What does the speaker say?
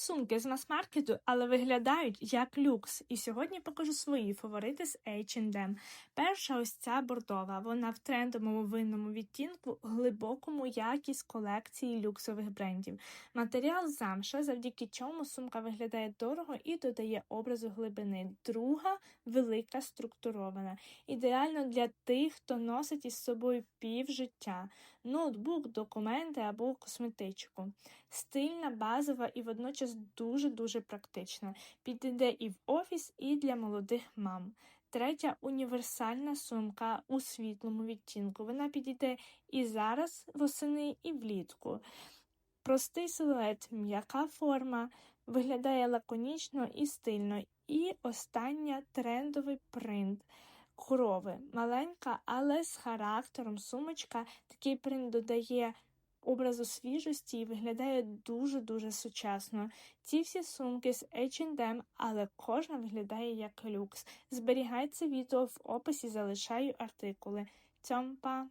Сумки з мас-маркету, але виглядають як люкс. І сьогодні покажу свої фаворити з H&M. Перша ось ця бордова. Вона в трендовому винному відтінку, глибокому якість колекції люксових брендів. Матеріал замша, завдяки чому сумка виглядає дорого і додає образу глибини. Друга велика структурована. Ідеально для тих, хто носить із собою пів життя. Ноутбук, документи або косметичку. Стильна, базова і водночас дуже-дуже практична. Підійде і в офіс, і для молодих мам. Третя універсальна сумка у світлому відтінку. Вона підійде і зараз восени, і влітку. Простий силует, м'яка форма, виглядає лаконічно і стильно. І остання трендовий принт. Корови. Маленька, але з характером сумочка. Такий принт додає образу свіжості і виглядає дуже-дуже сучасно. Ці всі сумки з H&M, але кожна виглядає як люкс. Зберігай відео в описі, залишаю артикули. Цьом па!